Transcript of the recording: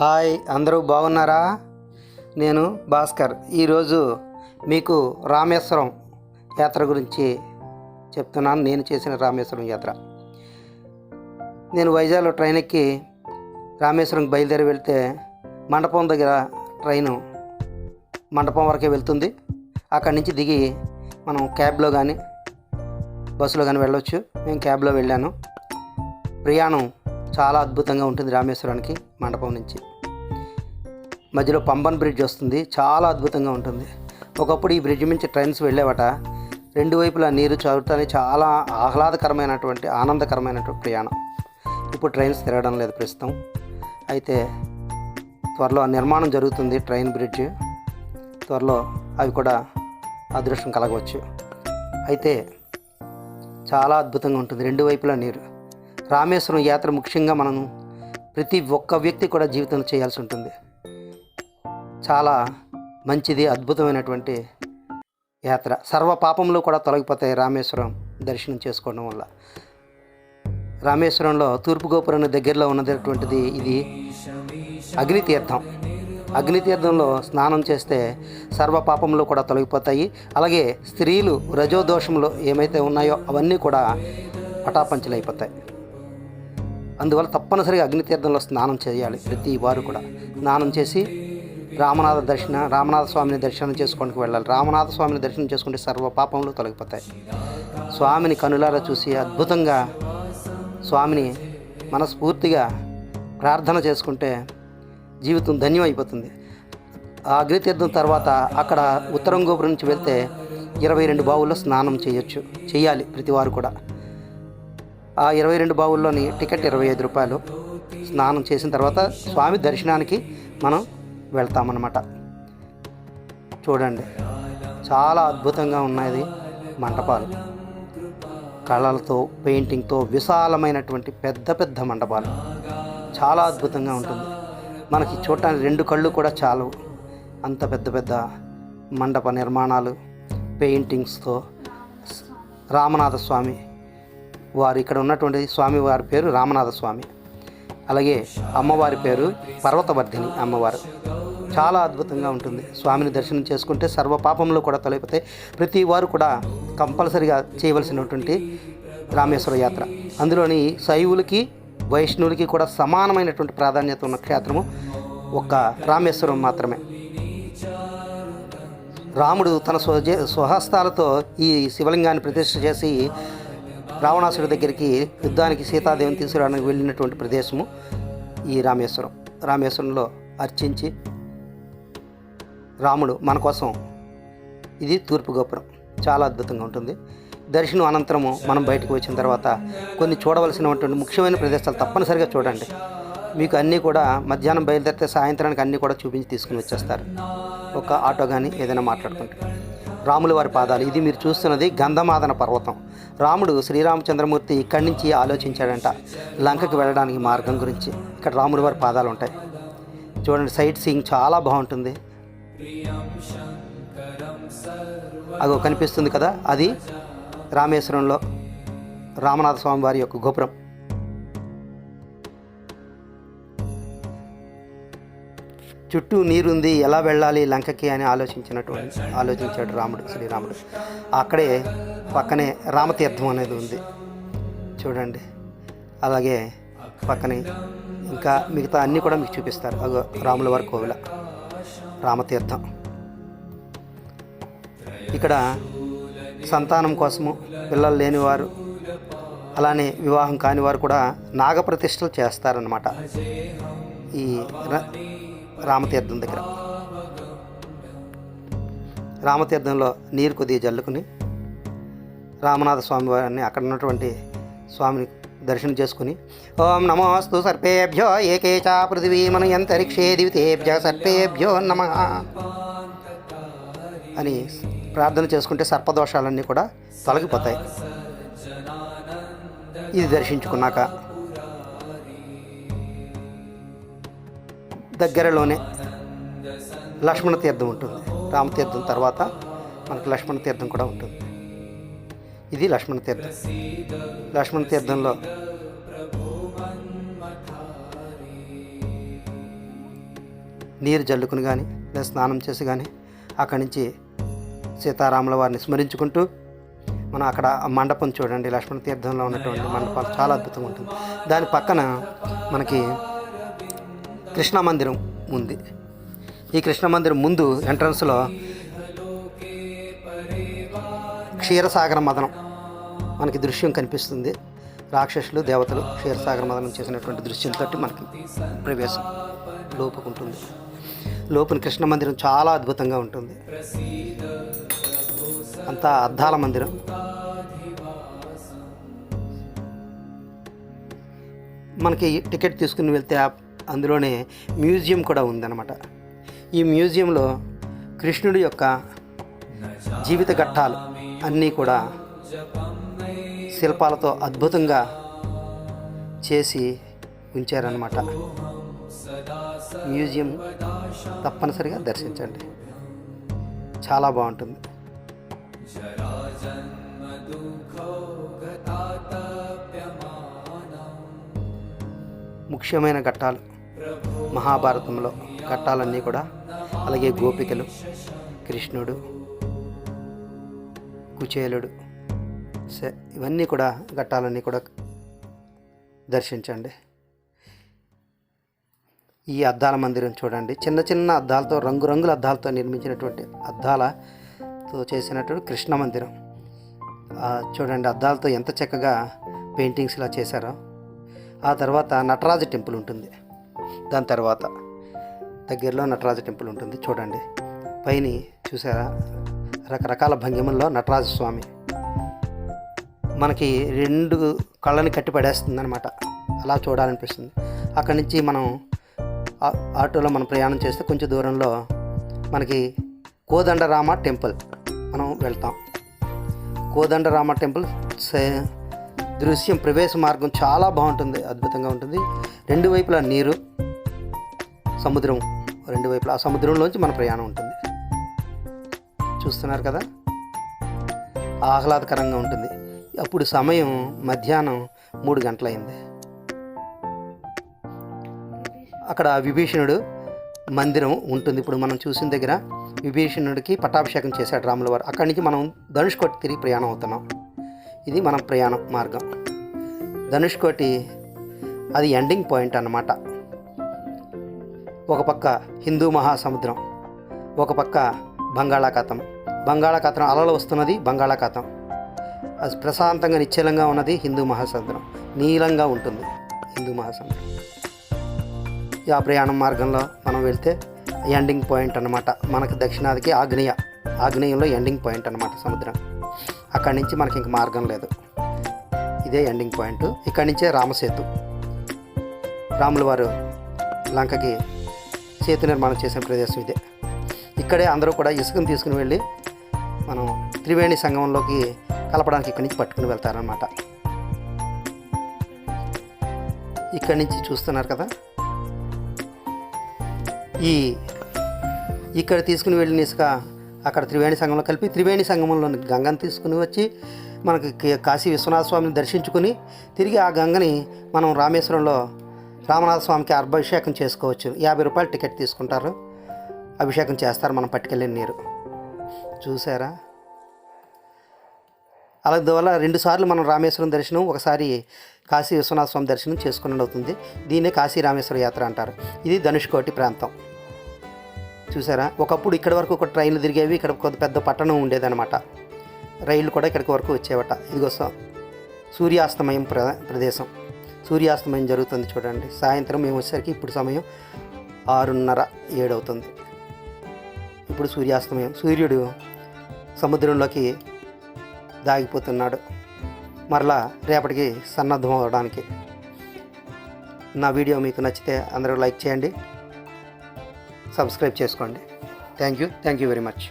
Hi అందరూ బాగున్నారా? నేను భాస్కర్. ఈరోజు మీకు రామేశ్వరం యాత్ర గురించి చెప్తున్నాను. నేను చేసిన రామేశ్వరం యాత్ర. నేను వైజాగ్లో ట్రైన్ ఎక్కి రామేశ్వరం బయలుదేరి వెళ్తే మండపం దగ్గర ట్రైను మండపం వరకే వెళ్తుంది. అక్కడి నుంచి దిగి మనం క్యాబ్లో కానీ బస్సులో కానీ వెళ్ళొచ్చు. మేము క్యాబ్లో వెళ్ళాను. ప్రయాణం చాలా అద్భుతంగా ఉంటుంది రామేశ్వరానికి మండపం నుంచి. మధ్యలో పంబన్ బ్రిడ్జ్ వస్తుంది చాలా అద్భుతంగా ఉంటుంది. ఒకప్పుడు ఈ బ్రిడ్జ్ నుంచి ట్రైన్స్ వెళ్ళేవట. రెండు వైపులా నీరు చదువుతానే చాలా ఆహ్లాదకరమైనటువంటి ఆనందకరమైనటువంటి ప్రయాణం. ఇప్పుడు ట్రైన్స్ తిరగడం లేదు ప్రస్తుతం. అయితే త్వరలో నిర్మాణం జరుగుతుంది ట్రైన్ బ్రిడ్జ్. త్వరలో అవి కూడా అదృష్టం కలగవచ్చు. అయితే చాలా అద్భుతంగా ఉంటుంది. రెండు వైపులా నీరు. రామేశ్వరం యాత్ర ముఖ్యంగా మనం ప్రతి ఒక్క వ్యక్తి కూడా జీవితంలో చేయాల్సి ఉంటుంది. చాలా మంచిది అద్భుతమైనటువంటి యాత్ర. సర్వ పాపంలో కూడా తొలగిపోతాయి రామేశ్వరం దర్శనం చేసుకోవడం వల్ల. రామేశ్వరంలో తూర్పు గోపురం దగ్గరలో ఉన్నటువంటిది ఇది అగ్నితీర్థం అగ్నితీర్థంలో స్నానం చేస్తే సర్వ పాపంలో కూడా తొలగిపోతాయి. అలాగే స్త్రీలు రజోదోషంలో ఏమైతే ఉన్నాయో అవన్నీ కూడా పటాపంచలైపోతాయి. అందువల్ల తప్పనిసరిగా అగ్నితీర్థంలో స్నానం చేయాలి ప్రతి వారు కూడా. స్నానం చేసి రామనాథ దర్శన రామనాథ స్వామిని దర్శనం చేసుకోవడానికి వెళ్ళాలి. రామనాథ స్వామిని దర్శనం చేసుకుంటే సర్వ పాపములు తొలగిపోతాయి. స్వామిని కనులారా చూసి అద్భుతంగా స్వామిని మనస్ఫూర్తిగా ప్రార్థన చేసుకుంటే జీవితం ధన్యమైపోతుంది ఆ అగ్నితీర్థం తర్వాత అక్కడ ఉత్తరం గోపురం నుంచి వెళ్తే ఇరవై రెండు బావుల్లో స్నానం చేయొచ్చు చేయాలి ప్రతివారు కూడా. ఆ ఇరవై రెండు బావుల్లోని టికెట్ ఇరవై ఐదు రూపాయలు స్నానం చేసిన తర్వాత స్వామి దర్శనానికి మనం వెళ్తామన్నమాట. చూడండి చాలా అద్భుతంగా ఉన్నది మంటపాలు. కళలతో పెయింటింగ్తో విశాలమైనటువంటి పెద్ద పెద్ద మండపాలు చాలా అద్భుతంగా ఉంటుంది. మనకి చూడటానికి రెండు కళ్ళు కూడా చాలు అంత పెద్ద పెద్ద మండప నిర్మాణాలు పెయింటింగ్స్తో రామనాథ స్వామి వారు ఇక్కడ ఉన్నటువంటి స్వామి వారి పేరు రామనాథ స్వామి. అలాగే అమ్మవారి పేరు పర్వతవర్ధిని అమ్మవారు. చాలా అద్భుతంగా ఉంటుంది. స్వామిని దర్శనం చేసుకుంటే సర్వ పాపంలో కూడా తొలగిపోతాయి. ప్రతి వారు కూడా కంపల్సరిగా చేయవలసినటువంటి రామేశ్వర యాత్ర. అందులోని శైవులకి వైష్ణవులకి కూడా సమానమైనటువంటి ప్రాధాన్యత ఉన్న క్షేత్రము ఒక్క రామేశ్వరం మాత్రమే. రాముడు తన స్వజ స్వహస్తాలతో ఈ శివలింగాన్ని ప్రతిష్ఠ చేసి రావణాసుడి దగ్గరికి యుద్ధానికి సీతాదేవిని తీసుకురావడానికి వెళ్ళినటువంటి ప్రదేశము ఈ రామేశ్వరం. రామేశ్వరంలో అర్చించి రాముడు మన కోసం ఇది తూర్పు గోపురం. చాలా అద్భుతంగా ఉంటుంది. దర్శనం అనంతరము మనం బయటకు వచ్చిన తర్వాత కొన్ని చూడవలసినటువంటి ముఖ్యమైన ప్రదేశాలు తప్పనిసరిగా చూడండి. మీకు అన్నీ కూడా మధ్యాహ్నం బయలుదేరితే సాయంత్రానికి అన్నీ కూడా చూపించి తీసుకుని వచ్చేస్తారు. ఒక ఆటో కానీ ఏదైనా మాట్లాడుకుంటే. రాముల వారి పాదాలు. ఇది మీరు చూస్తున్నది గంధమాదన పర్వతం. రాముడు శ్రీరామచంద్రమూర్తి ఇక్కడి నుంచి ఆలోచించాడంట లంకకి వెళ్ళడానికి మార్గం గురించి. ఇక్కడ రాముల వారి పాదాలు ఉంటాయి. చూడండి సైట్ సీయింగ్ చాలా బాగుంటుంది. అగో కనిపిస్తుంది కదా అది రామేశ్వరంలో రామనాథ స్వామి వారి యొక్క గోపురం. చుట్టూ నీరుంది ఎలా వెళ్ళాలి లంకకి అని ఆలోచించినటువంటి ఆలోచించాడు రాముడు శ్రీరాముడు. అక్కడే పక్కనే రామతీర్థం అనేది ఉంది. చూడండి. అలాగే పక్కనే ఇంకా మిగతా అన్నీ కూడా మీకు చూపిస్తారు. అగో రాముల వారి కోవిల రామతీర్థం. ఇక్కడ సంతానం కోసము పిల్లలు లేనివారు అలానే వివాహం కాని వారు కూడా నాగప్రతిష్టలు చేస్తారనమాట ఈ రామతీర్థం దగ్గర. రామతీర్థంలో నీరు కొద్దిగా జల్లుకుని రామనాథ స్వామి వారిని అక్కడ ఉన్నటువంటి స్వామిని దర్శనం చేసుకుని ఓం నమోస్తు సర్పేభ్యో ఏకే చా పృథివీమను అంతరిక్షే దివితేభ్య సర్పేభ్యో నమ అని ప్రార్థన చేసుకుంటే సర్పదోషాలన్నీ కూడా తొలగిపోతాయి. ఇది దర్శించుకున్నాక దగ్గరలోనే లక్ష్మణ తీర్థం ఉంటుంది. రామతీర్థం తర్వాత మనకు లక్ష్మణ తీర్థం కూడా ఉంటుంది. ఇది లక్ష్మణ తీర్థం. లక్ష్మణ తీర్థంలో నీరు జల్లుకుని కానీ లేదా స్నానం చేసి కానీ అక్కడి నుంచి సీతారాముల వారిని స్మరించుకుంటూ మనం అక్కడ మండపం చూడండి. లక్ష్మణ తీర్థంలో ఉన్నటువంటి మండపాలు చాలా అద్భుతంగా ఉంటుంది. దాని పక్కన మనకి కృష్ణ మందిరం ఉంది. ఈ కృష్ణ మందిరం ముందు ఎంట్రన్స్లో క్షీరసాగర మదనం మనకి దృశ్యం కనిపిస్తుంది. రాక్షసులు దేవతలు క్షీరసాగర మదనం చేసినటువంటి దృశ్యంతో మనకి ప్రవేశం లోపుకుంటుంది. లోపల కృష్ణ మందిరం చాలా అద్భుతంగా ఉంటుంది. అంతా అద్దాల మందిరం. మనకి టికెట్ తీసుకుని వెళ్తే అందులోనే మ్యూజియం కూడా ఉందన్నమాట. ఈ మ్యూజియంలో కృష్ణుడి యొక్క జీవిత ఘట్టాలు అన్నీ కూడా శిల్పాలతో అద్భుతంగా చేసి ఉంచారనమాట మ్యూజియం తప్పనిసరిగా దర్శించండి. చాలా బాగుంటుంది. ముఖ్యమైన ఘట్టాలు. మహాభారతంలో ఘట్టాలన్నీ కూడా అలాగే గోపికలు కృష్ణుడు కుచేలుడు ఇవన్నీ కూడా ఘట్టాలన్నీ కూడా దర్శించండి. ఈ అద్దాల మందిరం చూడండి. చిన్న చిన్న అద్దాలతో రంగురంగుల అద్దాలతో నిర్మించినటువంటి అద్దాలతో చేసినటువంటి కృష్ణ మందిరం. చూడండి అద్దాలతో ఎంత చక్కగా పెయింటింగ్స్ ఇలా చేశారో. ఆ తర్వాత నటరాజ టెంపుల్ ఉంటుంది. దాని తర్వాత దగ్గరలో నటరాజ టెంపుల్ ఉంటుంది చూడండి. పైన చూసారా? రకరకాల భంగిమల్లో నటరాజ స్వామి. మనకి రెండు కళ్ళని కట్టి పడేస్తుంది అనమాట అలా చూడాలనిపిస్తుంది. అక్కడి నుంచి మనం ఆ- ఆటోలో మనం ప్రయాణం చేస్తే కొంచెం దూరంలో మనకి కోదండరామ టెంపుల్ మనం వెళ్తాం. కోదండరామ టెంపుల్ సే- దృశ్యం ప్రవేశ మార్గం చాలా బాగుంటుంది అద్భుతంగా ఉంటుంది. రెండు వైపులా నీరు సముద్రం రెండు వైపులా ఆ సముద్రంలోంచి మన ప్రయాణం ఉంటుంది. చూస్తున్నారు కదా? ఆహ్లాదకరంగా ఉంటుంది. అప్పుడు సమయం మధ్యాహ్నం మూడు గంటలైంది. అక్కడ విభీషణుడు మందిరం ఉంటుంది. ఇప్పుడు మనం చూసిన దగ్గర విభీషణుడికి పట్టాభిషేకం చేశాడు రాముల వారు. అక్కడి నుంచి మనం ధనుష్కోటి తిరిగి ప్రయాణం అవుతున్నాం. ఇది మన ప్రయాణం మార్గం. ధనుష్కోటి అది ఎండింగ్ పాయింట్ అన్నమాట. ఒక పక్క హిందూ మహాసముద్రం ఒక పక్క బంగాళాఖాతం. బంగాళాఖాతం అలలు వస్తున్నది బంగాళాఖాతం. అది ప్రశాంతంగా నిశ్చలంగా ఉన్నది హిందూ మహాసముద్రం. నీలంగా ఉంటుంది హిందూ మహాసముద్రం. ఆ ప్రయాణం మార్గంలో మనం వెళ్తే ఎండింగ్ పాయింట్ అన్నమాట. మనకి దక్షిణాదికి ఆగ్నేయ ఆగ్నేయంలో ఎండింగ్ పాయింట్ అన్నమాట సముద్రం. అక్కడి నుంచి మనకి ఇంక మార్గం లేదు. ఇదే ఎండింగ్ పాయింట్. ఇక్కడి నుంచే రామసేతు. రాముల వారు లంకకి చేతి నిర్మాణం చేసిన ప్రదేశం ఇదే. ఇక్కడే అందరూ కూడా ఇసుకను తీసుకుని వెళ్ళి మనం త్రివేణి సంగమంలోకి కలపడానికి ఇక్కడి నుంచి పట్టుకుని వెళ్తారనమాట ఇక్కడి నుంచి చూస్తున్నారు కదా? ఈ ఇక్కడ తీసుకుని వెళ్ళిన ఇసుక అక్కడ త్రివేణి సంగంలో కలిపి త్రివేణి సంగమంలో గంగను తీసుకుని వచ్చి మనకి కాశీ విశ్వనాథ స్వామిని దర్శించుకుని తిరిగి ఆ గంగని మనం రామేశ్వరంలో రామనాథ స్వామికి అభిషేకం చేసుకోవచ్చు. యాభై రూపాయలు టికెట్ తీసుకుంటారు. అభిషేకం చేస్తారు. మనం పట్టుకెళ్ళిన నీరు. చూసారా? అలా వల్ల రెండుసార్లు మనం రామేశ్వరం దర్శనం ఒకసారి కాశీ విశ్వనాథ స్వామి దర్శనం చేసుకున్నట్టు అవుతుంది. దీన్నే కాశీ రామేశ్వర యాత్ర అంటారు. ఇది ధనుష్కోటి ప్రాంతం. చూసారా? ఒకప్పుడు ఇక్కడ వరకు ఒక ట్రైన్లు తిరిగేవి ఇక్కడ కొద్ది పెద్ద పట్టణం ఉండేదన్నమాట. రైళ్ళు కూడా ఇక్కడికి వరకు వచ్చేవట. ఇదిగోసం సూర్యాస్తమయం ప్ర ప్రదేశం. సూర్యాస్తమయం జరుగుతుంది చూడండి. సాయంత్రం మేము వచ్చేసరికి ఇప్పుడు సమయం ఆరున్నర ఏడు అవుతుంది ఇప్పుడు సూర్యాస్తమయం. సూర్యుడు సముద్రంలోకి దాగిపోతున్నాడు. మరలా రేపటికి సన్నద్ధం అవ్వడానికి నా వీడియో మీకు నచ్చితే అందరూ లైక్ చేయండి. సబ్స్క్రైబ్ చేసుకోండి. Thank you. Thank you very much.